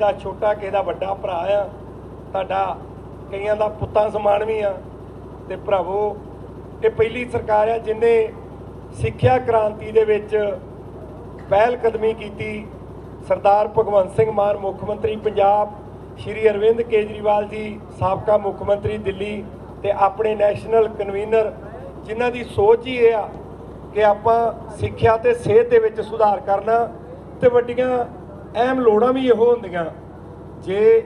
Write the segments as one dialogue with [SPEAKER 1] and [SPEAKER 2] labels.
[SPEAKER 1] ਦਾ ਛੋਟਾ ਕਿਸੇ ਦਾ ਵੱਡਾ ਭਰਾ ਆ, ਤੁਹਾਡਾ ਕਈਆਂ ਦਾ ਪੁੱਤਾਂ ਸਮਾਨ ਵੀ ਆ। ਤੇ ਭਰਾਵੋ, ਇਹ ਪਹਿਲੀ ਸਰਕਾਰ ਆ ਜਿਨੇ ਸਿੱਖਿਆ ਕ੍ਰਾਂਤੀ ਦੇ ਵਿੱਚ ਪਹਿਲ ਕਦਮੀ ਕੀਤੀ। ਸਰਦਾਰ ਭਗਵੰਤ ਸਿੰਘ ਮਾਨ, ਮੁੱਖ ਮੰਤਰੀ ਪੰਜਾਬ, ਸ਼੍ਰੀ ਅਰਵਿੰਦ ਕੇਜਰੀਵਾਲ ਜੀ, ਸਾਬਕਾ ਮੁੱਖ ਮੰਤਰੀ ਦਿੱਲੀ ਤੇ ਆਪਣੇ ਨੈਸ਼ਨਲ ਕਨਵੀਨਰ, ਜਿਨ੍ਹਾਂ ਦੀ ਸੋਚ ਹੀ ਇਹ ਆ ਕਿ ਆਪਾਂ ਸਿੱਖਿਆ ਤੇ ਸਿਹਤ ਦੇ ਵਿੱਚ ਸੁਧਾਰ ਕਰਨਾ ਤੇ ਵੱਡੀਆਂ ਅਹਿਮ ਲੋੜਾਂ ਵੀ ਇਹੋ ਹੁੰਦੀਆਂ। ਜੇ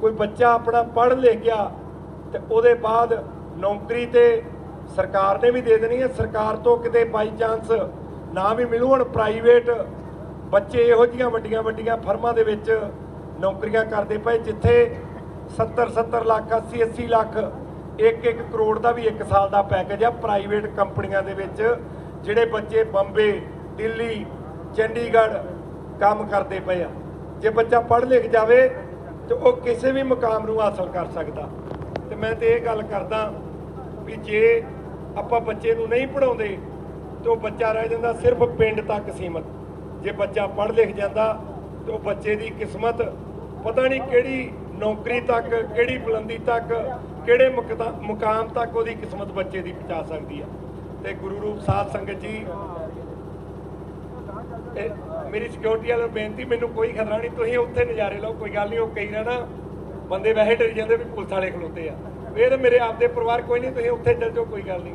[SPEAKER 1] ਕੋਈ ਬੱਚਾ ਆਪਣਾ ਪੜ੍ਹ ਲਿਖ ਗਿਆ, ਤੇ ਉਹਦੇ ਬਾਅਦ ਨੌਕਰੀ ਤੇ ਸਰਕਾਰ ਨੇ ਵੀ ਦੇ ਦੇਣੀ ਹੈ। ਸਰਕਾਰ ਤੋਂ ਕਿਤੇ ਬਾਈ ਚਾਂਸ ਨਾ ਵੀ ਮਿਲੂ, ਹੁਣ ਪ੍ਰਾਈਵੇਟ ਬੱਚੇ ਇਹੋ ਜੀਆਂ ਵੱਡੀਆਂ ਵੱਡੀਆਂ ਫਰਮਾਂ ਦੇ ਵਿੱਚ ਨੌਕਰੀਆਂ ਕਰਦੇ ਪਏ, ਜਿੱਥੇ 70 70 ਲੱਖ 80 80 ਲੱਖ 1 1 ਕਰੋੜ ਦਾ ਵੀ 1 ਸਾਲ ਦਾ ਪੈਕੇਜ ਆ ਪ੍ਰਾਈਵੇਟ ਕੰਪਨੀਆਂ ਦੇ ਵਿੱਚ, ਜਿਹੜੇ ਬੱਚੇ ਬੰਬੇ, ਦਿੱਲੀ, ਚੰਡੀਗੜ੍ਹ ਕੰਮ ਕਰਦੇ ਪਏ ਆ। ਜੇ ਬੱਚਾ ਪੜ੍ਹ ਲਿਖ ਜਾਵੇ ਤੇ ਉਹ ਕਿਸੇ ਵੀ ਮੁਕਾਮ ਨੂੰ ਹਾਸਲ ਕਰ ਸਕਦਾ। ਤੇ ਮੈਂ ਤੇ ਇਹ ਗੱਲ ਕਰਦਾ ਵੀ ਜੇ ਆਪਾਂ ਬੱਚੇ ਨੂੰ ਨਹੀਂ ਪੜਾਉਂਦੇ ਤੇ ਉਹ ਬੱਚਾ ਰਹਿ ਜਾਂਦਾ ਸਿਰਫ ਪਿੰਡ ਤੱਕ ਸੀਮਤ। ਜੇ ਬੱਚਾ ਪੜ੍ਹ ਲਿਖ ਜਾਂਦਾ, ਤੇ ਉਹ ਬੱਚੇ ਦੀ ਕਿਸਮਤ ਪਤਾ ਨਹੀਂ ਕਿਹੜੀ ਨੌਕਰੀ ਤੱਕ, ਕਿਹੜੀ ਬੁਲੰਦੀ ਤੱਕ, ਕਿਹੜੇ ਮੁਕਤਾ- ਮੁਕਾਮ ਤੱਕ ਉਹਦੀ ਕਿਸਮਤ ਬੱਚੇ ਦੀ ਪਹੁੰਚਾ ਸਕਦੀ ਆ। ਤੇ ਗੁਰੂ ਰੂਪ ਸਾਧ ਸੰਗਤ ਜੀ ਇਹ ਮੇਰੀ ਸਿਕਿਉਰਿਟੀ ਵਾਲੇ ਨੂੰ ਬੇਨਤੀ, ਮੈਨੂੰ ਕੋਈ ਖਤਰਾ ਨਹੀਂ, ਤੁਸੀਂ ਉੱਥੇ ਨਜ਼ਾਰੇ ਲਓ, ਕੋਈ ਗੱਲ ਨਹੀਂ, ਉਹ ਕਈ ਨਾ ਬੰਦੇ ਵੈਸੇ ਡਰ ਜਾਂਦੇ ਵੀ ਪੁਲਿਸ ਵਾਲੇ ਖਲੋਤੇ ਆ। ਇਹ ਤਾਂ ਮੇਰੇ ਆਪਦੇ ਪਰਿਵਾਰ, ਕੋਈ ਨਹੀਂ, ਤੁਸੀਂ ਉੱਥੇ ਚੱਲ ਜਾਓ, ਕੋਈ ਗੱਲ ਨਹੀਂ।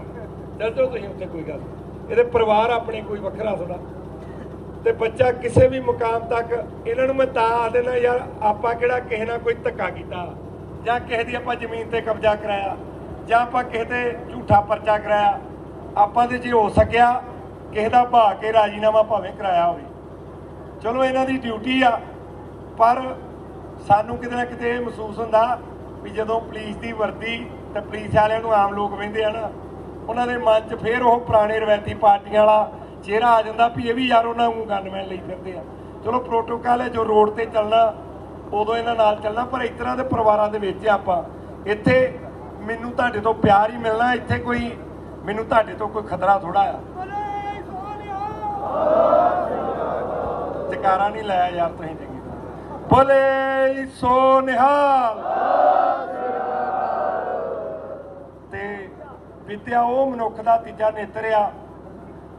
[SPEAKER 1] ਚੱਲ ਜਾਓ ਤੁਸੀਂ ਉੱਥੇ, ਕੋਈ ਗੱਲ ਨਹੀਂ। ਇਹਦੇ ਪਰਿਵਾਰ ਆਪਣੇ ਕੋਈ ਵੱਖਰਾ ਤੁਹਾਡਾ ਤੇ ਬੱਚਾ ਕਿਸੇ ਵੀ ਮੁਕਾਮ ਤੱਕ, ਇਹਨਾਂ ਨੂੰ ਮੈਂ ਤਾਂ ਆ ਦੇਣਾ ਯਾਰ ਆਪਾਂ ਕਿਹੜਾ ਕਿਸੇ ਨਾਲ ਕੋਈ ਧੱਕਾ ਕੀਤਾ? ਜਾਂ ਕਿਸੇ ਦੀ ਆਪਾਂ ਜ਼ਮੀਨ ਤੇ ਕਬਜ਼ਾ ਕਰਾਇਆ? ਜਾਂ ਆਪਾਂ ਕਿਸੇ ਤੇ ਝੂਠਾ ਪਰਚਾ ਕਰਾਇਆ? ਆਪਾਂ ਦੇ ਜੇ ਹੋ ਸਕਿਆ ਕਿਸੇ ਦਾ ਭਾ ਕੇ ਰਾਜੀਨਾਮਾ ਭਾਵੇਂ ਕਰਾਇਆ ਹੋਵੇ। ਚਲੋ, ਇਹਨਾਂ ਦੀ ਡਿਊਟੀ ਆ, ਪਰ ਸਾਨੂੰ ਕਿਤੇ ਨਾ ਕਿਤੇ ਇਹ ਮਹਿਸੂਸ ਹੁੰਦਾ ਵੀ ਜਦੋਂ ਪੁਲਿਸ ਦੀ ਵਰਦੀ ਤੇ ਪੁਲਿਸ ਵਾਲਿਆਂ ਨੂੰ ਆਮ ਲੋਕ ਵਹਿੰਦੇ ਆ ਨਾ, ਉਹਨਾਂ ਦੇ ਮਨ 'ਚ ਫੇਰ ਉਹ ਪੁਰਾਣੇ ਰਵਾਇਤੀ ਪਾਰਟੀਆਂ ਵਾਲਾ ਚਿਹਰਾ ਆ ਜਾਂਦਾ ਵੀ ਇਹ ਵੀ ਯਾਰ ਉਹਨਾਂ ਨੂੰ ਗਨਮੈਨ ਲਈ ਫਿਰਦੇ ਆ। ਚਲੋ ਪ੍ਰੋਟੋਕਾਲ ਹੈ ਜੋ ਰੋਡ ਤੇ ਚੱਲਣਾ, ਉਦੋਂ ਇਹਨਾਂ ਨਾਲ ਚੱਲਣਾ, ਪਰ ਇਸ ਤਰ੍ਹਾਂ ਦੇ ਪਰਿਵਾਰਾਂ ਦੇ ਵਿੱਚ ਆਪਾਂ ਇੱਥੇ ਮੈਨੂੰ ਤੁਹਾਡੇ ਤੋਂ ਪਿਆਰ ਹੀ ਮਿਲਣਾ, ਇੱਥੇ ਕੋਈ ਮੈਨੂੰ ਤੁਹਾਡੇ ਤੋਂ ਕੋਈ ਖਤਰਾ ਥੋੜਾ ਆ। ਜਕਾਰਾ ਨਹੀਂ ਲਾਇਆ ਯਾਰ ਤੁਸੀਂ ਚੰਗੀ ਬੋਲੇ ਸੋ ਨਿਹਾਲ। ਤੇ ਵਿਦਿਆ ਉਹ ਮਨੁੱਖ ਦਾ ਤੀਜਾ ਨੇਤਰ ਆ,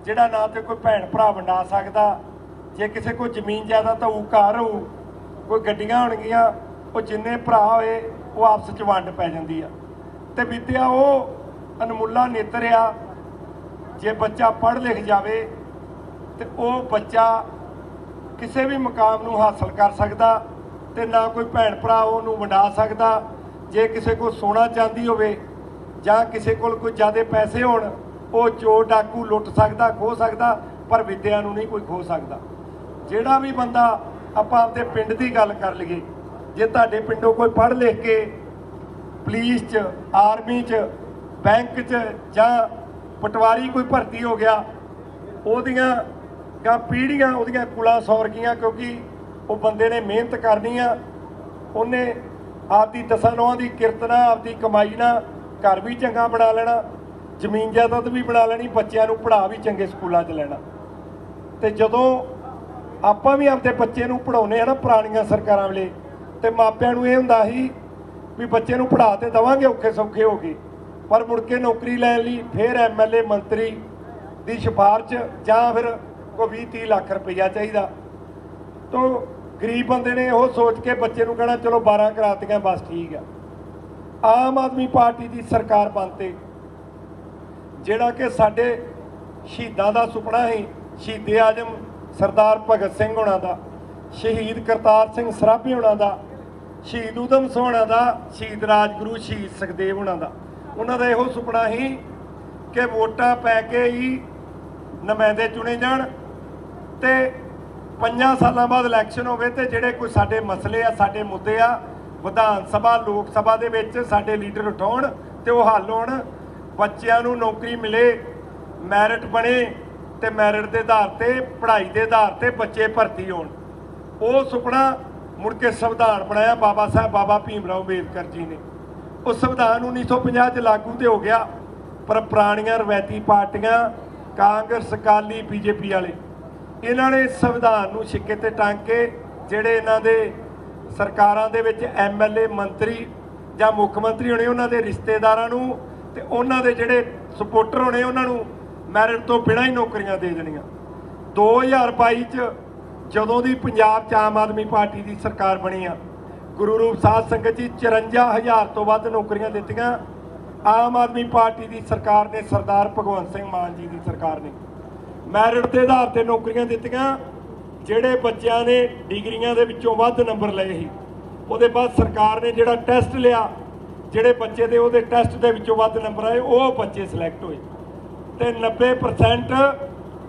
[SPEAKER 1] ਜਿਹੜਾ ਨਾ ਤੇ ਕੋਈ ਭੈਣ ਭਰਾ ਵੰਡਾ ਸਕਦਾ। ਜੇ ਕਿਸੇ ਕੋਲ ਜ਼ਮੀਨ ਜ਼ਿਆਦਾ ਤਾਂ ਉਹ ਘਰ ਹੋਊ। ਕੋਈ ਗੱਡੀਆਂ ਹੋਣਗੀਆਂ, ਉਹ ਜਿੰਨੇ ਭਰਾ ਹੋਏ, ਉਹ ਆਪਸ ਚ ਵੰਡ ਪੈ ਜਾਂਦੀ ਆ। ਤੇ ਵਿਦਿਆ ਉਹ ਅਨਮੁੱਲਾ ਨੇਤਰ ਆ। ਜੇ ਬੱਚਾ ਪੜ੍ਹ ਲਿਖ ਜਾਵੇ ਤੇ ਉਹ ਬੱਚਾ ਕਿਸੇ ਵੀ ਮੁਕਾਮ ਨੂੰ ਹਾਸਲ ਕਰ ਸਕਦਾ ਤੇ ਨਾ ਕੋਈ ਭੈਣ ਭਰਾ ਉਹਨੂੰ ਵੰਡਾ ਸਕਦਾ। ਜੇ ਕਿਸੇ ਕੋਲ ਸੋਨਾ ਚਾਂਦੀ ਹੋਵੇ ਜਾਂ ਕਿਸੇ ਕੋਲ ਕੋਈ ਜ਼ਿਆਦਾ ਪੈਸੇ ਹੋਣ, ਉਹ ਚੋਰ ਡਾਕੂ ਲੁੱਟ ਸਕਦਾ ਖੋ ਸਕਦਾ, ਪਰ ਵਿਦਿਆ ਨੂੰ ਨਹੀਂ ਕੋਈ ਖੋ ਸਕਦਾ। ਜਿਹੜਾ ਵੀ ਬੰਦਾ ਆਪਾਂ ਆਪਦੇ ਪਿੰਡ ਦੀ ਗੱਲ ਕਰ ਲਈਏ, ਜੇ ਤੁਹਾਡੇ ਪਿੰਡੋਂ ਕੋਈ ਪੜ੍ਹ ਲਿਖ ਕੇ ਪੁਲਿਸ 'ਚ, ਆਰਮੀ 'ਚ, ਬੈਂਕ 'ਚ ਜਾਂ ਪਟਵਾਰੀ ਕੋਈ ਭਰਤੀ ਹੋ ਗਿਆ, ਉਹਦੀਆਂ ਜਾਂ ਪੀੜੀਆਂ ਉਹਦੀਆਂ ਕੁਲਾਂ ਸੌਰ ਗਈਆਂ ਕਿਉਂਕਿ ਉਹ ਬੰਦੇ ਨੇ ਮਿਹਨਤ ਕਰਨੀ ਆ, ਉਹਨੇ ਆਪਦੀ ਦਸਾਂ ਨੌਂ ਦੀ ਕਿਰਤ ਨਾਲ, ਆਪਦੀ ਕਮਾਈ ਨਾਲ ਘਰ ਵੀ ਚੰਗਾ ਬਣਾ ਲੈਣਾ, ਜ਼ਮੀਨ ਜਾਇਦਾਦ ਵੀ ਬਣਾ ਲੈਣੀ, ਬੱਚਿਆਂ ਨੂੰ ਪੜ੍ਹਾ ਵੀ ਚੰਗੇ ਸਕੂਲਾਂ 'ਚ ਲੈਣਾ। ਤੇ ਜਦੋਂ ਆਪਾਂ ਵੀ ਆਪਦੇ ਬੱਚੇ ਨੂੰ ਪੜਾਉਨੇ ਆ ਨਾ ਪੁਰਾਣੀਆਂ ਸਰਕਾਰਾਂ ਵੇਲੇ, ਤੇ ਮਾਪਿਆਂ ਨੂੰ ਇਹ ਹੁੰਦਾ ਸੀ ਵੀ ਬੱਚੇ ਨੂੰ ਪੜ੍ਹਾ ਤੇ ਦਵਾਂਗੇ, ਔਖੇ ਸੌਖੇ ਹੋ ਕੇ। ਪਰ ਮੁੜ ਕੇ ਨੌਕਰੀ ਲੈਣ ਲਈ ਫਿਰ ਐਮਐਲਏ ਮੰਤਰੀ ਦੀ ਸਿਫਾਰਸ਼ ਜਾਂ ਫਿਰ ਕੋਈ 20 30 ਲੱਖ ਰੁਪਈਆ ਚਾਹੀਦਾ। ਤੋਂ ਗਰੀਬ ਬੰਦੇ ਨੇ ਉਹ ਸੋਚ ਕੇ ਬੱਚੇ ਨੂੰ ਕਹਿਣਾ, ਚਲੋ 12 ਕਰਾਤੀਆਂ, ਬਸ ਠੀਕ ਆ। ਆਮ ਆਦਮੀ ਪਾਰਟੀ ਦੀ ਸਰਕਾਰ ਬਣਤੇ ਜਿਹੜਾ ਕਿ ਸਾਡੇ ਸ਼ਹੀਦਾਂ ਦਾ ਸੁਪਨਾ ਸੀ, ਸ਼ਹੀਦੇ ਆਜਮ ਸਰਦਾਰ ਭਗਤ ਸਿੰਘ ਹੋਣਾ ਦਾ, ਸ਼ਹੀਦ ਕਰਤਾਰ ਸਿੰਘ ਸਰਾਭੇ ਹੋਣਾ ਦਾ, ਸ਼ਹੀਦ ਊਧਮ ਸਿੰਘ ਹੋਣਾ ਦਾ, ਸ਼ਹੀਦ ਰਾਜਗੁਰੂ ਸ਼ਹੀਦ ਸੁਖਦੇਵ ਹੋਣਾ ਦਾ। ਉਹਨਾਂ ਦਾ ਇਹੋ ਸੁਪਨਾ ਸੀ ਕਿ ਵੋਟਾਂ ਪੈ ਕੇ ਹੀ ਨੁਮਾਇੰਦੇ ਚੁਣੇ ਜਾਣ ਤੇ ਪੰਜਾਂ ਸਾਲਾਂ ਬਾਅਦ ਇਲੈਕਸ਼ਨ ਹੋਵੇ ਤੇ ਜਿਹੜੇ ਕੋਈ ਸਾਡੇ ਮਸਲੇ ਆ, ਸਾਡੇ ਮੁੱਦੇ ਆ, ਵਿਧਾਨ ਸਭਾ, ਲੋਕ ਸਭਾ ਦੇ ਵਿੱਚ ਸਾਡੇ ਲੀਡਰ ਉਠਾਉਣ ਤੇ ਉਹ ਹੱਲ ਹੋਣ, ਬੱਚਿਆਂ ਨੂੰ ਨੌਕਰੀ ਮਿਲੇ ਮੈਰਿਟ ਬਣੇ ਤੇ ਮੈਰਿਟ ਦੇ ਆਧਾਰ ਤੇ, ਪੜ੍ਹਾਈ ਦੇ ਆਧਾਰ ਤੇ ਬੱਚੇ ਭਰਤੀ ਹੋਣ। ਉਹ ਸੁਪਨਾ ਮੁੜ ਕੇ ਸੰਵਿਧਾਨ ਬਣਾਇਆ ਬਾਬਾ ਸਾਹਿਬ, ਬਾਬਾ ਭੀਮ ਰਾਓ ਅੰਬੇਦਕਰ ਜੀ ਨੇ। ਉਹ ਸੰਵਿਧਾਨ 1950 ਚ ਲਾਗੂ ਤੇ ਹੋ ਗਿਆ, ਪਰ ਪੁਰਾਣੀਆਂ ਰਵਾਇਤੀ ਪਾਰਟੀਆਂ ਕਾਂਗਰਸ, ਅਕਾਲੀ, ਬੀਜੇਪੀ ਵਾਲੇ। ਇਹਨਾਂ ਨੇ ਸੰਵਿਧਾਨ ਨੂੰ ਛਿੱਕੇ ਤੇ ਟੰਗ ਕੇ ਜਿਹੜੇ ਇਹਨਾਂ ਦੇ ਸਰਕਾਰਾਂ ਦੇ ਵਿੱਚ ਐਮਐਲਏ ਮੰਤਰੀ ਜਾਂ ਮੁੱਖ ਮੰਤਰੀ ਹੋਣੇ, ਉਹਨਾਂ ਦੇ ਰਿਸ਼ਤੇਦਾਰਾਂ ਨੂੰ ਤੇ ਉਹਨਾਂ ਦੇ ਜਿਹੜੇ ਸਪੋਰਟਰ ਹੋਣੇ, ਉਹਨਾਂ ਨੂੰ ਮੈਰਿਟ ਤੋਂ ਬਿਨਾਂ ਹੀ ਨੌਕਰੀਆਂ ਦੇ ਦੇਣੀਆਂ। 2022 ਚ ਜਦੋਂ ਦੀ ਪੰਜਾਬ 'ਚ ਆਮ ਆਦਮੀ ਪਾਰਟੀ ਦੀ ਸਰਕਾਰ ਬਣੀ ਆ, ਗੁਰੂ ਰੂਪ ਸਾਧ ਸੰਗਤ ਜੀ 54000 ਤੋਂ ਵੱਧ ਨੌਕਰੀਆਂ ਦਿੱਤੀਆਂ। ਆਮ ਆਦਮੀ ਪਾਰਟੀ ਦੀ ਸਰਕਾਰ ਨੇ ਸਰਦਾਰ ਭਗਵੰਤ ਸਿੰਘ ਮਾਨ ਜੀ ਦੀ ਸਰਕਾਰ ਨੇ। ਮੈਰਿਟ ਦੇ ਆਧਾਰ ਤੇ ਨੌਕਰੀਆਂ ਦਿੱਤੀਆਂ, ਜਿਹੜੇ ਬੱਚਿਆਂ ਨੇ ਡਿਗਰੀਆਂ ਦੇ ਵਿੱਚੋਂ ਵੱਧ ਨੰਬਰ ਲਏ ਸੀ। ਉਹਦੇ ਬਾਅਦ ਸਰਕਾਰ ਨੇ ਜਿਹੜਾ ਟੈਸਟ ਲਿਆ, ਜਿਹੜੇ ਬੱਚੇ ਦੇ ਉਹਦੇ ਟੈਸਟ ਦੇ ਵਿੱਚੋਂ ਵੱਧ ਨੰਬਰ ਆਏ, ਉਹ ਬੱਚੇ ਸਿਲੈਕਟ ਹੋਏ। ਤੇ 90%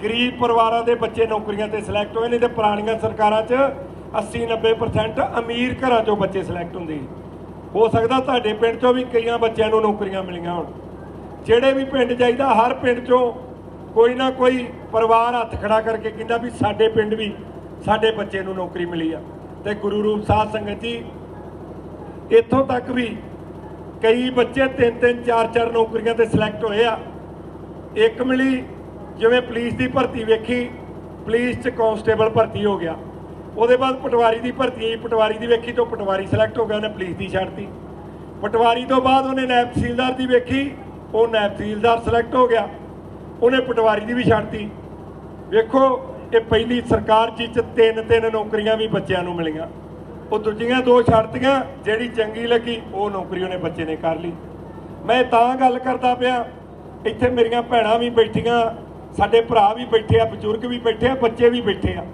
[SPEAKER 1] ਗਰੀਬ ਪਰਿਵਾਰਾਂ ਦੇ ਬੱਚੇ ਨੌਕਰੀਆਂ ਤੇ ਸਿਲੈਕਟ ਹੋਏ ਨੇ ਤੇ ਪੁਰਾਣੀਆਂ ਸਰਕਾਰਾਂ 'ਚ 80 90% ਅਮੀਰ ਘਰਾਂ 'ਚੋਂ ਬੱਚੇ ਸਿਲੈਕਟ ਹੁੰਦੇ ਸੀ। ਹੋ ਸਕਦਾ ਤੁਹਾਡੇ ਪਿੰਡ 'ਚੋਂ ਵੀ ਕਈਆਂ ਬੱਚਿਆਂ ਨੂੰ ਨੌਕਰੀਆਂ ਮਿਲੀਆਂ ਹੋਣ। ਜਿਹੜੇ ਵੀ ਪਿੰਡ ਜਾਈਦਾ, ਹਰ ਪਿੰਡ 'ਚੋਂ ਕੋਈ ਨਾ ਕੋਈ ਪਰਿਵਾਰ ਹੱਥ ਖੜਾ ਕਰਕੇ ਕਹਿੰਦਾ ਵੀ ਸਾਡੇ ਪਿੰਡ ਵੀ ਸਾਡੇ ਬੱਚੇ ਨੂੰ ਨੌਕਰੀ ਮਿਲੀ ਆ। ਤੇ ਗੁਰੂ ਰੂਪ ਸਾਧ ਸੰਗਤ ਜੀ, ਇੱਥੋਂ ਤੱਕ ਵੀ ਕਈ ਬੱਚੇ ਤਿੰਨ ਤਿੰਨ, ਚਾਰ ਚਾਰ ਨੌਕਰੀਆਂ ਤੇ ਸਿਲੈਕਟ ਹੋਏ ਆ। ਇੱਕ ਮਿਲੀ ਜਿਵੇਂ ਪੁਲਿਸ ਦੀ ਭਰਤੀ ਵੇਖੀ, ਪੁਲਿਸ 'ਚ ਕਾਂਸਟੇਬਲ ਭਰਤੀ ਹੋ ਗਿਆ। ਉਹਦੇ ਬਾਅਦ ਪਟਵਾਰੀ ਦੀ ਭਰਤੀ ਆਈ ਪਟਵਾਰੀ ਦੀ ਵੇਖੀ ਤੋਂ ਪਟਵਾਰੀ ਸਿਲੈਕਟ ਹੋ ਗਿਆ, ਉਹਨੇ ਪੁਲਿਸ ਦੀ ਛੱਡਤੀ। ਪਟਵਾਰੀ ਤੋਂ ਬਾਅਦ ਉਹਨੇ ਨਾਇਬ ਤਹਿਸੀਲਦਾਰ ਦੀ ਵੇਖੀ, ਉਹ ਨਾਇਬ ਤਹਿਸੀਲਦਾਰ ਸਿਲੈਕਟ ਹੋ ਗਿਆ। ਉਹਨੇ ਪਟਵਾਰੀ ਦੀ ਵੀ ਛੱਡਤੀ ਵੇਖੋ ਇਹ ਪਹਿਲੀ ਸਰਕਾਰ ਜੀ ਚ ਤਿੰਨ ਤਿੰਨ ਨੌਕਰੀਆਂ ਵੀ ਬੱਚਿਆਂ ਨੂੰ ਮਿਲੀਆਂ। ਉਹ ਦੂਜੀਆਂ ਦੋ ਛੱਡਤੀਆਂ ਜਿਹੜੀ ਚੰਗੀ ਲੱਗੀ, ਉਹ ਨੌਕਰੀ ਉਹਨੇ ਬੱਚੇ ਨੇ ਕਰ ਲਈ। ਮੈਂ ਤਾਂ ਗੱਲ ਕਰਦਾ ਪਿਆ, ਇੱਥੇ ਮੇਰੀਆਂ ਭੈਣਾਂ ਵੀ ਬੈਠੀਆਂ, ਸਾਡੇ ਭਰਾ ਵੀ ਬੈਠੇ ਆ, ਬਜ਼ੁਰਗ ਵੀ ਬੈਠੇ ਆ, ਬੱਚੇ ਵੀ ਬੈਠੇ ਆ।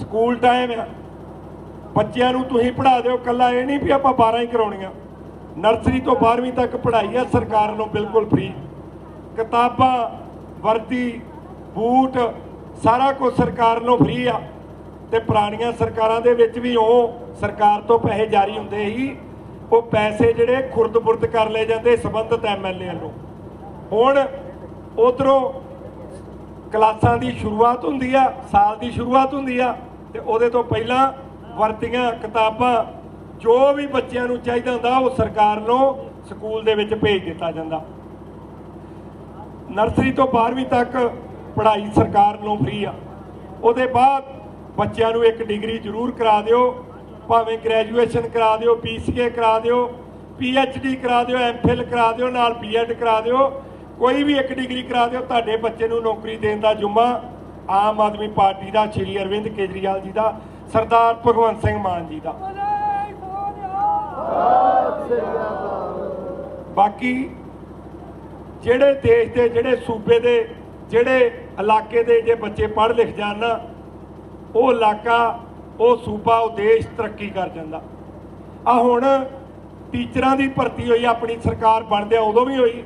[SPEAKER 1] ਸਕੂਲ ਟਾਈਮ ਆ। ਬੱਚਿਆਂ ਨੂੰ ਤੁਸੀਂ ਪੜ੍ਹਾ ਦਿਓ ਕੱਲਾ ਇਹ ਨਹੀਂ ਵੀ ਆਪਾਂ 12 ਹੀ ਕਰਾਉਣੀਆਂ। ਨਰਸਰੀ ਤੋਂ 12ਵੀਂ ਤੱਕ ਪੜ੍ਹਾਈ ਆ, ਸਰਕਾਰ ਨੂੰ ਬਿਲਕੁਲ ਫ੍ਰੀ ਕਿਤਾਬਾਂ ਵਰਦੀ, ਬੂਟ, ਸਾਰਾ ਕੁਝ ਸਰਕਾਰ ਨੂੰ ਫ੍ਰੀ ਆ। ਤੇ ਪੁਰਾਣੀਆਂ ਸਰਕਾਰਾਂ ਦੇ ਵਿੱਚ ਵੀ ਉਹ ਸਰਕਾਰ ਤੋਂ ਪੈਸੇ ਜਾਰੀ ਹੁੰਦੇ ਸੀ। ਉਹ ਪੈਸੇ ਜਿਹੜੇ ਖੁਰਦ-ਬੁਰਦ ਕਰ ਲਏ ਜਾਂਦੇ ਸੰਬੰਧਿਤ ਐਮਐਲਏ ਵੱਲੋਂ ਹੁਣ ਉਧਰੋਂ ਕਲਾਸਾਂ ਦੀ ਸ਼ੁਰੂਆਤ ਹੁੰਦੀ ਆ, ਸਾਲ ਦੀ ਸ਼ੁਰੂਆਤ ਹੁੰਦੀ ਆ, ਤੇ ਉਹਦੇ ਤੋਂ ਪਹਿਲਾਂ ਵਰਤੀਆਂ ਕਿਤਾਬਾਂ, ਜੋ ਵੀ ਬੱਚਿਆਂ ਨੂੰ ਚਾਹੀਦਾ ਹੁੰਦਾ, ਉਹ ਸਰਕਾਰ ਨੂੰ ਸਕੂਲ ਦੇ ਵਿੱਚ ਭੇਜ ਦਿੱਤਾ ਜਾਂਦਾ। ਨਰਸਰੀ ਤੋਂ 12ਵੀਂ ਤੱਕ ਪੜ੍ਹਾਈ ਸਰਕਾਰ ਨੂੰ ਫ੍ਰੀ ਆ। ਉਹਦੇ ਬਾਅਦ ਬੱਚਿਆਂ ਨੂੰ ਇੱਕ ਡਿਗਰੀ ਜ਼ਰੂਰ ਕਰਾ ਦਿਓ ਭਾਵੇਂ ਗ੍ਰੈਜੂਏਸ਼ਨ ਕਰਾ ਦਿਓ ਪੀਸੀਏ ਕਰਾ ਦਿਓ ਪੀਐਚਡੀ ਕਰਾ ਦਿਓ ਐਮਫਿਲ ਕਰਾ ਦਿਓ ਨਾਲ ਬੀਐਡ ਕਰਾ ਦਿਓ ਕੋਈ ਵੀ ਇੱਕ ਡਿਗਰੀ ਕਰਾ ਦਿਓ ਤੁਹਾਡੇ ਬੱਚੇ ਨੂੰ ਨੌਕਰੀ ਦੇਣ ਦਾ ਜੁਮਾ ਆਮ ਆਦਮੀ ਪਾਰਟੀ ਦਾ ਸ਼੍ਰੀ ਅਰਵਿੰਦ ਕੇਜਰੀਵਾਲ ਜੀ ਦਾ ਸਰਦਾਰ ਭਗਵੰਤ ਸਿੰਘ ਮਾਨ ਜੀ ਦਾ। ਬਾਕੀ ਜਿਹੜੇ ਦੇਸ਼ ਦੇ ਜਿਹੜੇ ਸੂਬੇ ਦੇ ਜਿਹੜੇ ਇਲਾਕੇ ਦੇ ਜੇ ਬੱਚੇ ਪੜ੍ਹ ਲਿਖ ਜਾਣ ਉਹ ਇਲਾਕਾ, ਉਹ ਸੂਬਾ, ਉਹ ਦੇਸ਼ ਤਰੱਕੀ ਕਰ ਜਾਂਦਾ। ਆ ਹੁਣ ਟੀਚਰਾਂ ਦੀ ਭਰਤੀ ਹੋਈ, ਆਪਣੀ ਸਰਕਾਰ ਬਣਦਿਆਂ ਉਦੋਂ ਵੀ ਹੋਈ,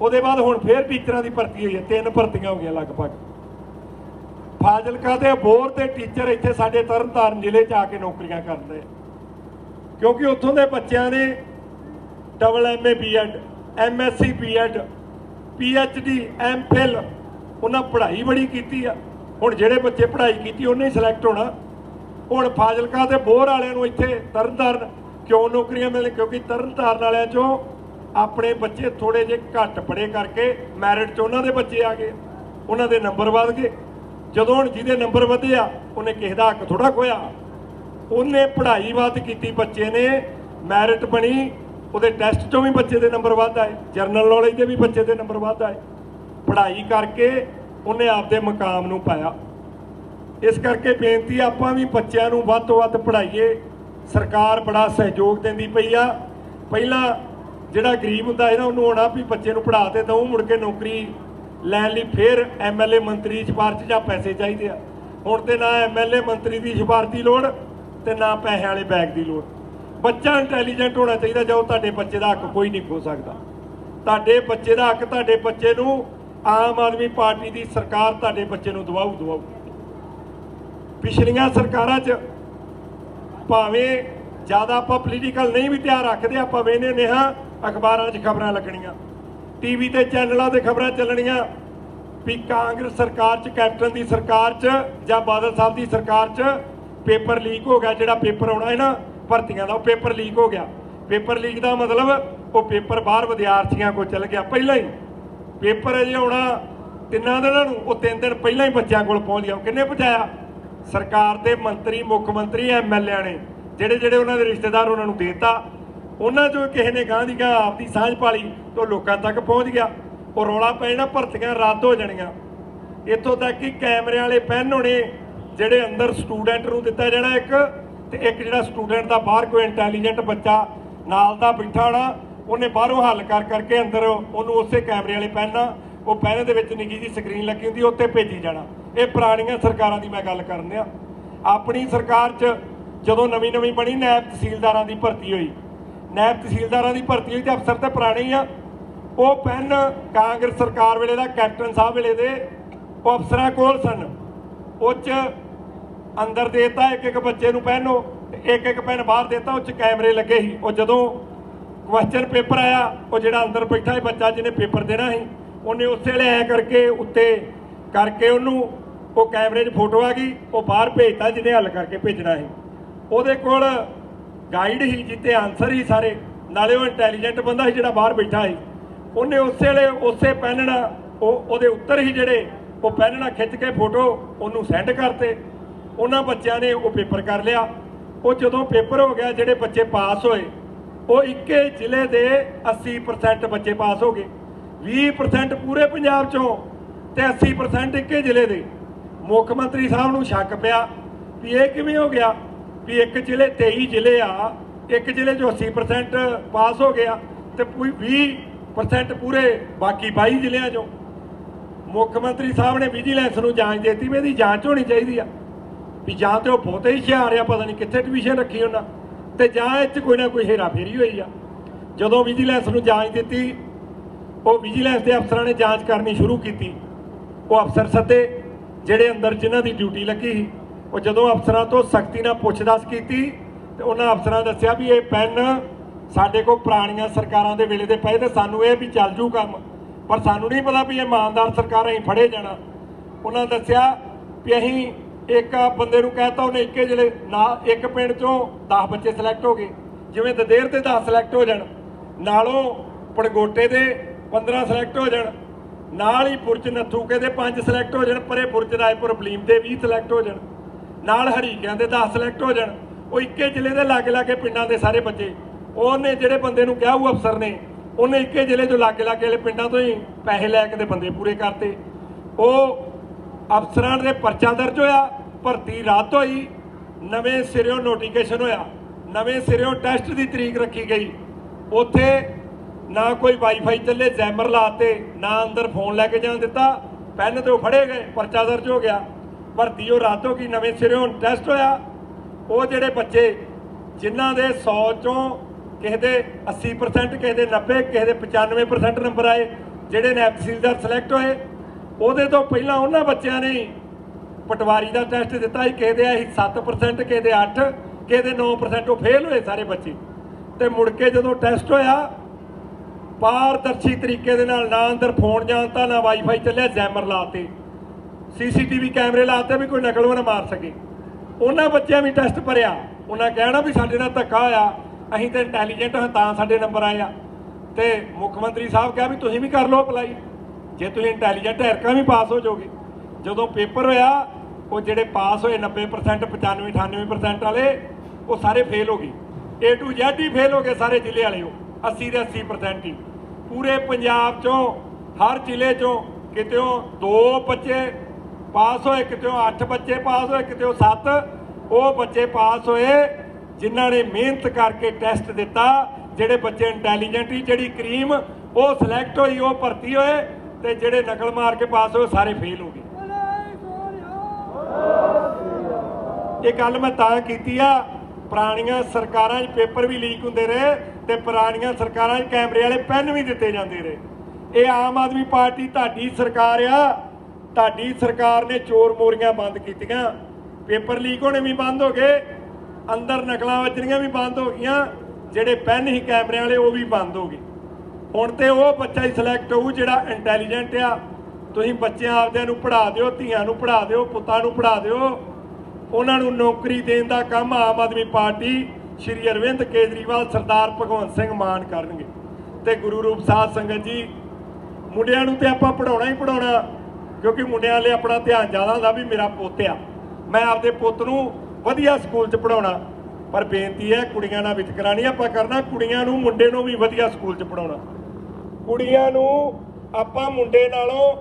[SPEAKER 1] ਉਹਦੇ ਬਾਅਦ ਹੁਣ ਫੇਰ ਟੀਚਰਾਂ ਦੀ ਭਰਤੀ ਹੋਈ ਹੈ, ਤਿੰਨ ਭਰਤੀਆਂ ਹੋ ਗਈਆਂ ਲਗਭਗ। ਫਾਜ਼ਿਲਕਾ ਦੇ ਬੋਰ ਦੇ ਟੀਚਰ ਇੱਥੇ ਸਾਡੇ ਤਰਨਤਾਰਨ ਜ਼ਿਲ੍ਹੇ 'ਚ ਆ ਕੇ ਨੌਕਰੀਆਂ ਕਰਦੇ ਕਿਉਂਕਿ ਉੱਥੋਂ ਦੇ ਬੱਚਿਆਂ ਨੇ double MA BEd MSc BEd PhD MPhil ਉਹਨਾਂ ਪੜ੍ਹਾਈ ਬੜੀ ਕੀਤੀ ਆ। ਹੁਣ ਜਿਹੜੇ ਬੱਚੇ ਪੜ੍ਹਾਈ ਕੀਤੀ, ਉਹਨੇ ਹੀ ਸਿਲੈਕਟ ਹੋਣਾ। ਹੁਣ ਫਾਜ਼ਿਲਕਾ ਤੇ ਬੋਰ ਵਾਲਿਆਂ ਨੂੰ ਇੱਥੇ ਤਰਨਤਾਰਨ ਕਿਉਂ ਨੌਕਰੀਆਂ ਮਿਲਣ? ਕਿਉਂਕਿ ਤਰਨਤਾਰਨ ਵਾਲਿਆਂ ਚੋਂ ਆਪਣੇ ਬੱਚੇ ਥੋੜੇ ਜਿਹੇ ਘੱਟ ਪੜ੍ਹੇ ਕਰਕੇ ਮੈਰਿਟ 'ਚ ਉਹਨਾਂ ਦੇ ਬੱਚੇ ਆ ਗਏ। ਉਹਨਾਂ ਦੇ ਨੰਬਰ ਵਧ ਗਏ। ਜਦੋਂ ਹੁਣ ਜਿਹਦੇ ਨੰਬਰ ਵਧਿਆ, ਉਹਨੇ ਕਿਸੇ ਦਾ ਹੱਕ ਥੋੜਾ ਖੋਇਆ ਉਹਨੇ ਪੜ੍ਹਾਈ ਵੱਧ ਕੀਤੀ, ਬੱਚੇ ਨੇ ਮੈਰਿਟ ਬਣੀ। ਉਹਦੇ ਟੈਸਟ 'ਚੋਂ ਵੀ ਬੱਚੇ ਦੇ ਨੰਬਰ ਵੱਧ ਆਏ, ਜਰਨਲ ਨੌਲੇਜ ਦੇ ਵੀ ਬੱਚੇ ਦੇ ਨੰਬਰ ਵੱਧ ਆਏ। ਪੜ੍ਹਾਈ ਕਰਕੇ ਉਹਨੇ ਆਪਦੇ ਮਕਾਮ ਨੂੰ ਪਾਇਆ। ਇਸ ਕਰਕੇ ਬੇਨਤੀ ਆਪਾਂ ਵੀ ਬੱਚਿਆਂ ਨੂੰ ਵੱਧ ਤੋਂ ਵੱਧ ਪੜ੍ਹਾਈਏ। ਸਰਕਾਰ ਬੜਾ ਸਹਿਯੋਗ ਦਿੰਦੀ ਪਈ ਆ। ਪਹਿਲਾਂ ਜਿਹੜਾ ਗਰੀਬ ਹੁੰਦਾ ਹੈ ਨਾ, ਉਹਨੂੰ ਹੋਣਾ ਵੀ ਬੱਚੇ ਨੂੰ ਪੜ੍ਹਾ ਤੇ ਦਊਂ, ਮੁੜ ਕੇ ਨੌਕਰੀ ਲੈਣ ਲਈ ਫਿਰ ਐਮਐਲਏ ਮੰਤਰੀ ਦੀ ਸਿਫਾਰਿਸ਼ ਜਾਂ ਪੈਸੇ ਚਾਹੀਦੇ ਆ। ਹੁਣ ਤੇ ਨਾ ਐਮਐਲਏ ਮੰਤਰੀ ਦੀ ਸਿਫਾਰਸ਼ ਦੀ ਲੋੜ ਤੇ ਨਾ ਪੈਸੇ ਵਾਲੇ ਬੈਗ ਦੀ ਲੋੜ। ਬੱਚਾ ਇੰਟੈਲੀਜੈਂਟ ਹੋਣਾ ਚਾਹੀਦਾ ਜੋ ਤੁਹਾਡੇ ਬੱਚੇ ਦਾ ਹੱਕ ਕੋਈ ਨਹੀਂ ਖੋ ਸਕਦਾ। ਤੁਹਾਡੇ ਬੱਚੇ ਦਾ ਹੱਕ ਤੁਹਾਡੇ ਬੱਚੇ ਨੂੰ ਆਮ ਆਦਮੀ ਪਾਰਟੀ ਦੀ ਸਰਕਾਰ ਤੁਹਾਡੇ ਬੱਚੇ ਨੂੰ ਦਵਾਊ ਦਵਾਊ। ਪਿਛਲੀਆਂ ਸਰਕਾਰਾਂ 'ਚ ਭਾਵੇਂ ਜ਼ਿਆਦਾ ਆਪਾਂ ਪੋਲੀਟੀਕਲ ਨਹੀਂ ਵੀ ਧਿਆਨ ਰੱਖਦੇ, ਆਪਾਂ ਵੇਨੇ ਨੇ ਹਾਂ, ਅਖਬਾਰਾਂ 'ਚ ਖਬਰਾਂ ਲੱਗਣੀਆਂ। ਟੀਵੀ ਤੇ ਚੈਨਲਾਂ ਤੇ ਖਬਰਾਂ ਚੱਲਣੀਆਂ। ਵੀ ਕਾਂਗਰਸ ਸਰਕਾਰ 'ਚ, ਕੈਪਟਨ ਦੀ ਸਰਕਾਰ 'ਚ ਜਾਂ ਬਾਦਲ ਸਾਹਿਬ ਦੀ ਸਰਕਾਰ 'ਚ ਪੇਪਰ ਲੀਕ ਹੋ ਗਿਆ, ਜਿਹੜਾ ਪੇਪਰ ਆਉਣਾ ਹੈ ਨਾ ਭਰਤੀਆਂ ਦਾ, ਉਹ ਪੇਪਰ ਲੀਕ ਹੋ ਗਿਆ। ਪੇਪਰ ਲੀਕ ਦਾ ਮਤਲਬ ਉਹ ਪੇਪਰ ਬਾਹਰ ਵਿਦਿਆਰਥੀਆਂ ਕੋਲ ਚਲ ਗਿਆ, ਪਹਿਲਾਂ ਹੀ। ਪੇਪਰ ਅਜੇ ਆਉਣਾ ਤਿੰਨਾਂ ਦਿਨਾਂ ਨੂੰ, ਉਹ ਤਿੰਨ ਦਿਨ ਪਹਿਲਾਂ ਹੀ ਬੱਚਿਆਂ ਕੋਲ ਪਹੁੰਚ ਗਿਆ। ਕਿੰਨੇ ਪਹੁੰਚਾਇਆ? ਸਰਕਾਰ ਦੇ ਮੰਤਰੀ, ਮੁੱਖ ਮੰਤਰੀ ਐਮਐਲਏ ਨੇ, ਜਿਹੜੇ ਜਿਹੜੇ ਉਹਨਾਂ ਦੇ ਰਿਸ਼ਤੇਦਾਰ ਉਹਨਾਂ ਨੂੰ ਦੇਤਾ। ਉਹਨਾਂ ਚੋਂ ਕਿਸੇ ਨੇ ਗਾਂ ਦੀ ਗਾਂ ਆਪਦੀ ਸਾਂਝ ਪਾਲੀ ਤੋਂ ਲੋਕਾਂ ਤੱਕ ਪਹੁੰਚ ਗਿਆ। ਉਹ ਰੌਲਾ ਪੈ ਜਾਣਾ, ਭਰਤੀਆਂ ਰੱਦ ਹੋ ਜਾਣੀਆਂ। ਇੱਥੋਂ ਤੱਕ ਕਿ ਕੈਮਰੇ ਵਾਲੇ ਪੈਨ ਹੋਣੇ, ਜਿਹੜੇ ਅੰਦਰ ਸਟੂਡੈਂਟ ਨੂੰ ਦਿੱਤਾ ਜਾਣਾ ਇੱਕ ਤੇ ਇੱਕ ਜਿਹੜਾ ਸਟੂਡੈਂਟ ਦਾ ਬਾਹਰ ਕੋਈ ਇੰਟੈਲੀਜੈਂਟ ਬੱਚਾ ਨਾਲ ਦਾ ਬੈਠਾ ਹੋਣਾ ਉਹਨੇ ਬਾਹਰੋਂ ਹੱਲ ਕਰ ਕਰਕੇ ਅੰਦਰ ਉਹਨੂੰ ਉਸੇ ਕੈਮਰੇ ਵਾਲੇ ਪੈਨ ਉਹ ਪੈਨ ਦੇ ਵਿੱਚ ਨਿੱਕੀ ਜੀ ਸਕਰੀਨ ਲੱਗੀ ਹੁੰਦੀ, ਉੱਤੇ ਭੇਜੀ ਜਾਣਾ। ਇਹ ਪੁਰਾਣੀਆਂ ਸਰਕਾਰਾਂ ਦੀ ਮੈਂ ਗੱਲ ਕਰਨ ਆ ਆਪਣੀ ਸਰਕਾਰ 'ਚ ਜਦੋਂ ਨਵੀਂ ਨਵੀਂ ਬਣੀ ਨਾਇਬ ਤਹਿਸੀਲਦਾਰਾਂ ਦੀ ਭਰਤੀ ਹੋਈ। ਨਾਇਬ ਤਹਿਸੀਲਦਾਰਾਂ ਦੀ ਭਰਤੀ ਹੋਈ ਤੇ ਅਫਸਰ ਤੇ ਪੁਰਾਣੇ ਆ। ਉਹ ਪੈਨ ਕਾਂਗਰਸ ਸਰਕਾਰ ਵੇਲੇ ਦਾ, ਕੈਪਟਨ ਸਾਹਿਬ ਵੇਲੇ ਦੇ, ਉਹ ਅਫਸਰਾਂ ਕੋਲ ਸਨ। ਉਹ 'ਚ ਅੰਦਰ ਦੇਤਾ ਇੱਕ ਇੱਕ ਬੱਚੇ ਨੂੰ ਪੈਨੋ ਤੇ ਇੱਕ ਇੱਕ ਪੈਨ ਬਾਹਰ ਦੇਤਾ, ਉਹ 'ਚ ਕੈਮਰੇ ਲੱਗੇ ਸੀ। ਉਹ ਜਦੋਂ ਕੁਐਸਚਨ ਪੇਪਰ ਆਇਆ, ਉਹ ਜਿਹੜਾ ਅੰਦਰ ਬੈਠਾ ਸੀ ਬੱਚਾ, ਜਿਹਨੇ ਪੇਪਰ ਦੇਣਾ ਸੀ, ਉਹਨੇ ਉਸੇ ਵੇਲੇ ਐ ਕਰਕੇ, ਉੱਤੇ ਕਰਕੇ ਉਹਨੂੰ, ਉਹ ਕੈਮਰੇ 'ਚ ਫੋਟੋ ਆ ਗਈ, ਉਹ ਬਾਹਰ ਭੇਜਤਾ, ਜਿਹਨੇ ਹੱਲ ਕਰਕੇ ਭੇਜਣਾ ਸੀ। ਉਹਦੇ ਕੋਲ ਗਾਈਡ ਹੀ ਜਿੱਤੇ ਆਨਸਰ ਹੀ ਸਾਰੇ। ਨਾਲੇ ਉਹ ਇੰਟੈਲੀਜੈਂਟ ਬੰਦਾ ਸੀ ਜਿਹੜਾ ਬਾਹਰ ਬੈਠਾ ਸੀ। ਉਹਨੇ ਉਸੇ ਵੇਲੇ ਉਸੇ ਪੈਨ ਨਾਲ, ਉਹ, ਉਹਦੇ ਉੱਤਰ ਹੀ ਜਿਹੜੇ, ਉਹ ਪੈਨ ਨਾਲ ਖਿੱਚ ਕੇ ਫੋਟੋ ਉਹਨੂੰ ਸੈਂਡ ਕਰਤੇ। ਉਹਨਾਂ ਬੱਚਿਆਂ ਨੇ ਉਹ ਪੇਪਰ ਕਰ ਲਿਆ। ਉਹ ਜਦੋਂ ਪੇਪਰ ਹੋ ਗਿਆ, ਜਿਹੜੇ ਬੱਚੇ ਪਾਸ ਹੋਏ, ਉਹ ਇੱਕੇ ਜ਼ਿਲ੍ਹੇ ਦੇ 80% ਬੱਚੇ ਪਾਸ ਹੋ ਗਏ। 20% ਪੂਰੇ ਪੰਜਾਬ ਚੋਂ ਤੇ 80% ਇੱਕੇ ਜ਼ਿਲ੍ਹੇ ਦੇ। ਮੁੱਖ ਮੰਤਰੀ ਸਾਹਿਬ ਨੂੰ ਸ਼ੱਕ ਪਿਆ ਵੀ ਇਹ ਕਿਵੇਂ ਹੋ ਗਿਆ ਵੀ ਇੱਕ ਜ਼ਿਲ੍ਹੇ 23 ਜ਼ਿਲ੍ਹੇ ਆ, ਇੱਕ ਜ਼ਿਲ੍ਹੇ 'ਚੋਂ 80% ਪਾਸ ਹੋ ਗਿਆ ਤੇ ਪੂਰੀ 20% ਪੂਰੇ ਬਾਕੀ 22 ਜ਼ਿਲ੍ਹਿਆਂ 'ਚੋਂ। ਮੁੱਖ ਮੰਤਰੀ ਸਾਹਿਬ ਨੇ ਵਿਜੀਲੈਂਸ ਨੂੰ ਜਾਂਚ ਦੇ ਦਿੱਤੀ ਵੀ ਇਹਦੀ ਜਾਂਚ ਹੋਣੀ ਚਾਹੀਦੀ ਆ। ਵੀ ਜਾਂ ਤੇ ਉਹ ਬਹੁਤੇ ਹੀ ਹਿਆਰ ਆ, ਪਤਾ ਨਹੀਂ ਕਿੱਥੇ ਟਿਊਸ਼ਨ ਰੱਖੀ ਉਹਨਾਂ। ਤੇ ਜਾਂ ਇਹ 'ਚ ਕੋਈ ਨਾ ਕੋਈ ਹੇਰਾ ਫੇਰੀ ਹੋਈ ਆ। ਜਦੋਂ ਵਿਜੀਲੈਂਸ ਨੂੰ ਜਾਂਚ ਦਿੱਤੀ, ਉਹ ਵਿਜੀਲੈਂਸ ਦੇ ਅਫਸਰਾਂ ਨੇ ਜਾਂਚ ਕਰਨੀ ਸ਼ੁਰੂ ਕੀਤੀ। ਉਹ ਅਫਸਰ ਸੱਦੇ, ਜਿਹੜੇ ਅੰਦਰ ਜਿਨ੍ਹਾਂ ਦੀ ਡਿਊਟੀ ਲੱਗੀ ਸੀ। ਉਹ ਜਦੋਂ ਅਫਸਰਾਂ ਤੋਂ ਸਖਤੀ ਨਾਲ ਪੁੱਛਦਾਸ ਕੀਤੀ, ਤੇ ਉਹਨਾਂ ਅਫਸਰਾਂ ਦੱਸਿਆ ਵੀ ਇਹ ਪੈਨ ਸਾਡੇ ਕੋਲ ਪੁਰਾਣੀਆਂ ਸਰਕਾਰਾਂ ਦੇ ਵੇਲੇ ਦੇ ਪਏ ਤੇ ਸਾਨੂੰ ਇਹ ਵੀ ਚੱਲ ਜੂ ਕੰਮ। ਪਰ ਸਾਨੂੰ ਨਹੀਂ ਪਤਾ ਵੀ ਇਹ ਇਮਾਨਦਾਰ ਸਰਕਾਰਾਂ ਹੀ ਫੜੇ ਜਾਣਾ। ਉਹਨਾਂ ਦੱਸਿਆ ਵੀ ਅਸੀਂ ਇੱਕ ਬੰਦੇ ਨੂੰ ਕਹਿਤਾ ਉਹਨੇ ਇੱਕੇ ਜਿਹੜੇ ਨਾ ਇੱਕ ਪਿੰਡ ਚੋਂ 10 ਬੱਚੇ ਸਿਲੈਕਟ ਹੋ ਗਏ। ਜਿਵੇਂ ਦਦੇਰ ਤੇ 10 ਸਿਲੈਕਟ ਹੋ ਜਾਣ, ਨਾਲੋਂ ਪੜਗੋਟੇ ਦੇ 15 ਸਿਲੈਕਟ ਹੋ ਜਾਣ, ਨਾਲ ਹੀ ਬੁਰਜ ਨੱਥੂਕੇ ਦੇ 5 ਸਿਲੈਕਟ ਹੋ ਜਾਣ, ਪਰੇ ਬੁਰਜ ਰਾਏਪੁਰ ਬਲੀਮ ਦੇ 20 ਸਿਲੈਕਟ ਹੋ ਜਾਣ, ਨਾਲ ਹਰੀਕਿਆਂ ਦੇ 10 ਸਿਲੈਕਟ ਹੋ ਜਾਣ, ਉਹ ਇੱਕੇ ਜ਼ਿਲ੍ਹੇ ਦੇ ਲਾਗੇ ਲਾਗੇ ਪਿੰਡਾਂ ਦੇ ਸਾਰੇ ਬੱਚੇ। ਉਹਨੇ ਜਿਹੜੇ ਬੰਦੇ ਨੂੰ ਕਿਹਾ, ਉਹ ਅਫਸਰ ਨੇ, ਉਹਨੇ ਇੱਕੇ ਜ਼ਿਲ੍ਹੇ ਚੋਂ ਲਾਗੇ ਲਾਗੇ ਵਾਲੇ ਪਿੰਡਾਂ ਤੋਂ ਹੀ ਪੈਸੇ ਲੈ ਕੇ ਤੇ ਬੰਦੇ ਪੂਰੇ ਕਰਤੇ। ਉਹ ਅਫਸਰਾਂ ਦੇ ਪਰਚਾ ਦਰਜ ਹੋਇਆ, ਭਰਤੀ ਰਾਤ ਹੋਈ, ਨਵੇਂ ਸਿਰਿਓਂ ਨੋਟੀਫਿਕੇਸ਼ਨ ਹੋਇਆ, ਨਵੇਂ ਸਿਰਿਓਂ ਟੈਸਟ ਦੀ ਤਰੀਕ ਰੱਖੀ ਗਈ। ਉੱਥੇ ਨਾ ਕੋਈ ਵਾਈਫਾਈ ਚੱਲੇ, ਜੈਮਰ ਲਾਤੇ, ਨਾ ਅੰਦਰ ਫੋਨ ਲੈ ਕੇ ਜਾਣ ਦਿੱਤਾ ਪੈਨ ਤੇ ਉਹ ਫੜੇ ਗਏ, ਪਰਚਾ ਦਰਜ ਹੋ ਗਿਆ। ਭਰਤੀ ਉਹ ਰਾਤ ਹੋ ਗਈ, ਨਵੇਂ ਸਿਰਿਓਂ ਟੈਸਟ ਹੋਇਆ। ਉਹ ਜਿਹੜੇ ਬੱਚੇ ਜਿਨ੍ਹਾਂ ਦੇ 100 ਚੋਂ ਕਿਸੇ ਦੇ 80% ਕਿਸੇ ਦੇ 90 ਕਿਸੇ ਦੇ 95% ਨੰਬਰ ਆਏ, ਜਿਹੜੇ ਨੈਬ ਤਹਿਸੀਲਦਾਰ ਸਿਲੈਕਟ ਹੋਏ ਉਹਦੇ ਤੋਂ ਪਹਿਲਾਂ ਉਹਨਾਂ ਬੱਚਿਆਂ ਨੇ ਪਟਵਾਰੀ ਦਾ ਟੈਸਟ ਦਿੱਤਾ ਸੀ, ਕਿਸੇ ਦੇ ਆਈ 7% ਕਿਸੇ ਦੇ 8 ਕਿਸੇ ਦੇ 9% ਉਹ ਫੇਲ ਹੋਏ ਸਾਰੇ ਬੱਚੇ। ਤੇ ਮੁੜ ਕੇ ਜਦੋਂ ਟੈਸਟ ਹੋਇਆ, ਪਾਰਦਰਸ਼ੀ ਤਰੀਕੇ ਦੇ ਨਾਲ ਨਾ ਅੰਦਰ ਫੋਨ ਜਾਣਤਾ ਨਾ ਵਾਈਫਾਈ ਚੱਲਿਆ ਜੈਮਰ ਲਾਤੇ ਸੀਸੀਟੀਵੀ ਕੈਮਰੇ ਲਾਤੇ ਵੀ ਕੋਈ ਨਕਲ ਨਾ ਮਾਰ ਸਕੇ। ਉਹਨਾਂ ਬੱਚਿਆਂ ਵੀ ਟੈਸਟ ਭਰਿਆ। ਉਹਨਾਂ ਕਹਿਣਾ ਵੀ ਸਾਡੇ ਨਾਲ ਧੱਕਾ ਹੋਇਆ, ਅਸੀਂ ਤਾਂ ਇੰਟੈਲੀਜੈਂਟ ਹਾਂ ਤਾਂ ਸਾਡੇ ਨੰਬਰ ਆਏ ਆ। ਤੇ ਮੁੱਖ ਮੰਤਰੀ ਸਾਹਿਬ ਕਿਹਾ ਵੀ ਤੁਸੀਂ ਵੀ ਕਰ ਲਓ ਅਪਲਾਈ ਜੇ ਤੁਸੀਂ ਇੰਟੈਲੀਜੈਂਟ ਐਰਕਾ ਵੀ ਪਾਸ ਹੋ ਜਾਓਗੇ। ਜਦੋਂ ਪੇਪਰ ਹੋਇਆ, ਉਹ ਜਿਹੜੇ ਪਾਸ ਹੋਏ 90% 95 98% ਵਾਲੇ, ਉਹ ਸਾਰੇ ਫੇਲ ਹੋ ਗਏ। A to Z ਹੀ ਫੇਲ ਹੋ ਗਏ ਸਾਰੇ ਜ਼ਿਲ੍ਹੇ ਵਾਲੇ ਉਹ 80 ਦੇ 80% ਹੀ। ਪੂਰੇ ਪੰਜਾਬ ਚੋਂ, ਹਰ ਜ਼ਿਲ੍ਹੇ ਚੋਂ ਕਿਤੇੋਂ ਦੋ ਬੱਚੇ ਪਾਸ ਹੋਏ, ਕਿਤੇੋਂ 8 ਬੱਚੇ ਪਾਸ ਹੋਏ, ਕਿਤੇੋਂ 7 ਉਹ ਬੱਚੇ ਪਾਸ ਹੋਏ, ਜਿਨ੍ਹਾਂ ਨੇ ਮਿਹਨਤ ਕਰਕੇ ਟੈਸਟ ਦਿੱਤਾ, ਜਿਹੜੇ ਬੱਚੇ ਇੰਟੈਲੀਜੈਂਟ ਹੀ ਜਿਹੜੀ ਕਰੀਮ ਉਹ ਸਿਲੈਕਟ ਹੋਈ, ਉਹ ਭਰਤੀ ਹੋਏ ਤੇ ਜਿਹੜੇ ਨਕਲ ਮਾਰ ਕੇ ਪਾਸ ਹੋਏ ਸਾਰੇ ਫੇਲ ਹੋ ਗਏ। ਇਹ ਗੱਲ ਮੈਂ ਤਾਂ ਕੀਤੀ ਆ, ਪੁਰਾਣੀਆਂ ਸਰਕਾਰਾਂ 'ਚ ਪੇਪਰ ਵੀ ਲੀਕ ਹੁੰਦੇ ਰਹੇ ਤੇ ਪੁਰਾਣੀਆਂ ਸਰਕਾਰਾਂ 'ਚ ਕੈਮਰੇ ਵਾਲੇ ਪੈਨ ਵੀ ਦਿੱਤੇ ਜਾਂਦੇ ਰਹੇ। ਇਹ ਆਮ ਆਦਮੀ ਪਾਰਟੀ ਤੁਹਾਡੀ ਸਰਕਾਰ ਆ, ਤੁਹਾਡੀ ਸਰਕਾਰ ਨੇ ਚੋਰ ਮੋਰੀਆਂ ਬੰਦ ਕੀਤੀਆਂ। ਪੇਪਰ ਲੀਕ ਹੋਣੇ ਵੀ ਬੰਦ ਹੋ ਗਏ, ਅੰਦਰ ਨਕਲਾਂ ਵੱਜਣੀਆਂ ਵੀ ਬੰਦ ਹੋ ਗਈਆਂ, ਜਿਹੜੇ ਪੈਨ ਹੀ ਕੈਮਰਿਆਂ ਵਾਲੇ ਉਹ ਵੀ ਬੰਦ ਹੋ ਗਏ। ਹੁਣ ਤੇ ਉਹ ਬੱਚਾ ਹੀ ਸਿਲੈਕਟ ਹੋਊ ਜਿਹੜਾ ਇੰਟੈਲੀਜੈਂਟ ਆ। ਤੁਸੀਂ ਬੱਚਿਆਂ ਆਪਦਿਆਂ ਨੂੰ ਪੜ੍ਹਾ ਦਿਓ, ਧੀਆਂ ਨੂੰ ਪੜ੍ਹਾ ਦਿਓ, ਪੁੱਤਾਂ ਨੂੰ ਪੜ੍ਹਾ ਦਿਓ। ਉਹਨਾਂ ਨੂੰ ਨੌਕਰੀ ਦੇਣ ਦਾ ਕੰਮ ਆਮ ਆਦਮੀ ਪਾਰਟੀ ਸ਼੍ਰੀ ਅਰਵਿੰਦ ਕੇਜਰੀਵਾਲ, ਸਰਦਾਰ ਭਗਵੰਤ ਸਿੰਘ ਮਾਨ ਕਰਨਗੇ। ਤੇ ਗੁਰੂ ਰੂਪ ਸਾਧ ਸੰਗਤ ਜੀ, ਮੁੰਡਿਆਂ ਨੂੰ ਤੇ ਆਪਾਂ ਪੜਾਉਣਾ ਹੀ ਪੜਾਉਣਾ ਕਿਉਂਕਿ ਮੁੰਡਿਆਂ ਲਈ ਆਪਣਾ ਧਿਆਨ ਜ਼ਿਆਦਾ ਹੁੰਦਾ ਵੀ ਮੇਰਾ ਪੁੱਤ ਆ। ਮੈਂ ਆਪਦੇ ਪੁੱਤ ਨੂੰ ਵਧੀਆ ਸਕੂਲ 'ਚ ਪੜਾਉਣਾ ਪਰ ਬੇਨਤੀ ਹੈ, ਕੁੜੀਆਂ ਨਾਲ ਵਿਤਕਰਾ ਨਹੀਂ ਆਪਾਂ ਕਰਨਾ, ਕੁੜੀਆਂ ਨੂੰ ਮੁੰਡੇ ਨੂੰ ਵੀ ਵਧੀਆ ਸਕੂਲ 'ਚ ਪੜਾਉਣਾ ਕੁੜੀਆਂ ਨੂੰ ਆਪਾਂ ਮੁੰਡੇ ਨਾਲੋਂ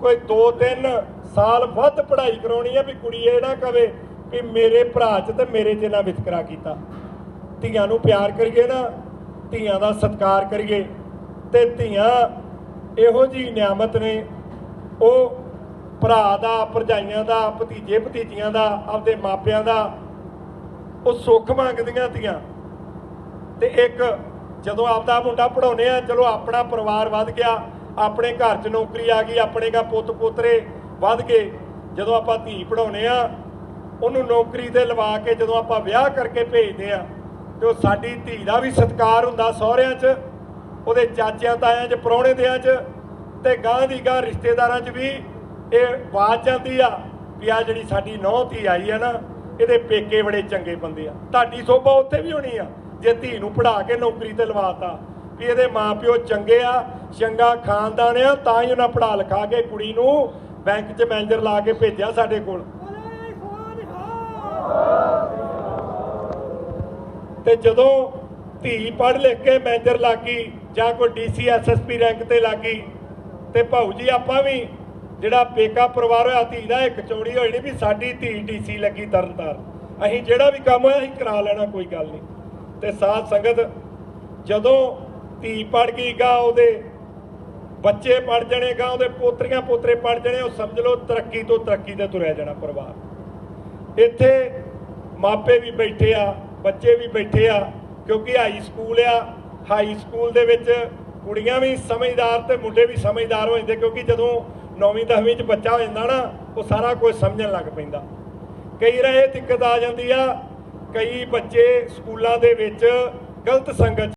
[SPEAKER 1] ਕੋਈ 2-3 ਸਾਲ ਵੱਧ ਪੜ੍ਹਾਈ ਕਰਾਉਣੀ ਹੈ ਵੀ ਕੁੜੀ ਇਹ ਨਾ ਕਵੇ ਕਿ ਮੇਰੇ ਭਰਾ 'ਚ ਤੇ ਮੇਰੇ 'ਚ ਨਾ ਵਿਤਕਰਾ ਕੀਤਾ। ਧੀਆਂ ਨੂੰ ਪਿਆਰ ਕਰੀਏ ਨਾ, ਧੀਆਂ ਦਾ ਸਤਿਕਾਰ ਕਰੀਏ ਤੇ ਧੀਆਂ ਇਹੋ ਜੀ ਨਿਆਮਤ ਨੇ, ਉਹ ਭਰਾ ਦਾ, ਭਰਜਾਈਆਂ ਦਾ, ਭਤੀਜੇ, ਭਤੀਜੀਆਂ ਦਾ, ਆਪਦੇ ਮਾਪਿਆਂ ਦਾ, ਉਹ ਸੁੱਖ ਮੰਗਦੀਆਂ ਧੀਆਂ। ਤੇ ਇੱਕ ਜਦੋਂ ਆਪਦਾ ਮੁੰਡਾ ਪੜਾਉਨੇ ਆ, ਚਲੋ ਆਪਣਾ ਪਰਿਵਾਰ ਵੱਧ ਗਿਆ, ਆਪਣੇ ਘਰ 'ਚ ਨੌਕਰੀ ਆ ਗਈ, ਆਪਣੇ ਦਾ ਪੁੱਤ ਪੋਤਰੇ ਵੱਧ ਗਏ, ਜਦੋਂ ਆਪਾਂ ਧੀ ਪੜਾਉਨੇ ਆ, ਉਹਨੂੰ ਨੌਕਰੀ ਤੇ ਲਵਾ ਕੇ ਜਦੋਂ ਆਪਾਂ ਵਿਆਹ ਕਰਕੇ ਭੇਜਦੇ ਆ, ਤੇ ਉਹ ਸਾਡੀ ਧੀ ਦਾ ਵੀ ਸਤਿਕਾਰ ਹੁੰਦਾ ਸਹੁਰਿਆਂ 'ਚ, ਉਹਦੇ ਚਾਚਿਆਂ ਤਾਇਆਂ 'ਚ, ਪ੍ਰਾਹੁਣੇ ਦਿਆਂ 'ਚ, ਤੇ ਗਾਂ ਦੀ ਗਾਂ ਰਿਸ਼ਤੇਦਾਰਾਂ 'ਚ ਵੀ ਇਹ ਆਵਾਜ਼ ਜਾਂਦੀ ਆ ਵੀ ਆ ਜਿਹੜੀ ਸਾਡੀ ਨੌਂ ਧੀ ਆਈ ਆ ਨਾ, ਇਹਦੇ ਪੇਕੇ ਬੜੇ ਚੰਗੇ ਬੰਦੇ ਆ। ਤੁਹਾਡੀ ਸੋਭਾ ਉੱਥੇ ਵੀ ਹੋਣੀ ਆ। ਜੇ ਧੀ ਨੂੰ ਪੜਾ ਕੇ ਨੌਕਰੀ ਤੇ ਲਵਾਤਾ, ਵੀ ਇਹਦੇ ਮਾਪਿਓ ਚੰਗੇ ਆ, ਚੰਗਾ ਖਾਨਦਾਨ ਆ, ਤਾਂ ਹੀ ਉਹਨਾਂ ਪੜਾ ਲਿਖਾ ਕੇ ਕੁੜੀ ਨੂੰ ਬੈਂਕ 'ਚ ਮੈਨੇਜਰ ਲਾ ਕੇ ਭੇਜਿਆ ਸਾਡੇ ਕੋਲ। ਤੇ ਜਦੋਂ ਧੀ ਪੜ੍ਹ ਲਿਖ ਕੇ ਮੈਨੇਜਰ ਲੱਗੀ ਜਾਂ ਕੋਈ ਡੀਸੀ ਐਸਐਸਪੀ ਰੈਂਕ ਤੇ ਲੱਗੀ, ਤੇ ਭਾਊ ਜੀ ਆਪਾਂ ਵੀ ਜਿਹੜਾ ਪੇਕਾ ਪਰਿਵਾਰ ਹੋਇਆ, ਧੀ ਦਾ ਇੱਕ ਚੌੜੀ ਹੋਈ ਨਹੀਂ ਵੀ ਸਾਡੀ ਧੀ ਡੀਸੀ ਲੱਗੀ ਤਰਨਤਾਰਨ। ਅਸੀਂ ਜਿਹੜਾ ਵੀ ਕੰਮ ਹੋਇਆ, ਅਸੀਂ ਕਰਾ ਲੈਣਾ, ਕੋਈ ਗੱਲ ਨਹੀਂ ਤੇ ਸਾਧ ਸੰਗਤ ਜਦੋਂ ਧੀ ਪੜ ਗਈ ਗਾ, ਉਹਦੇ ਬੱਚੇ ਪੜ ਜਾਣੇ ਗਾ, ਉਹਦੇ ਪੋਤਰੀਆਂ ਪੋਤਰੇ ਪੜ ਜਾਣੇ, ਉਹ ਸਮਝ ਲਓ ਤਰੱਕੀ ਤੋਂ ਤਰੱਕੀ ਤੇ ਤੁਰਿਆ ਜਾਣਾ ਪਰਿਵਾਰ। ਇੱਥੇ ਮਾਪੇ ਵੀ ਬੈਠੇ ਆ, ਬੱਚੇ ਵੀ ਬੈਠੇ ਆ, ਕਿਉਂਕਿ ਹਾਈ ਸਕੂਲ ਆ ਹਾਈ ਸਕੂਲ ਦੇ ਵਿੱਚ ਕੁੜੀਆਂ ਵੀ ਸਮਝਦਾਰ ਤੇ ਮੁੰਡੇ ਵੀ ਸਮਝਦਾਰ ਹੋ ਜਾਂਦੇ, ਕਿਉਂਕਿ ਜਦੋਂ 9ਵੀਂ 10ਵੀਂ ਚ ਬੱਚਾ ਹੋ ਜਾਂਦਾ ਨਾ, ਉਹ ਸਾਰਾ ਕੁਝ ਸਮਝਣ ਲੱਗ ਪੈਂਦਾ। ਕਈ ਰਹੇ ਦਿੱਕਤ ਆ ਜਾਂਦੀ ਆ ਕਈ ਬੱਚੇ ਸਕੂਲਾਂ ਦੇ ਵਿੱਚ ਗਲਤ ਸੰਗਤ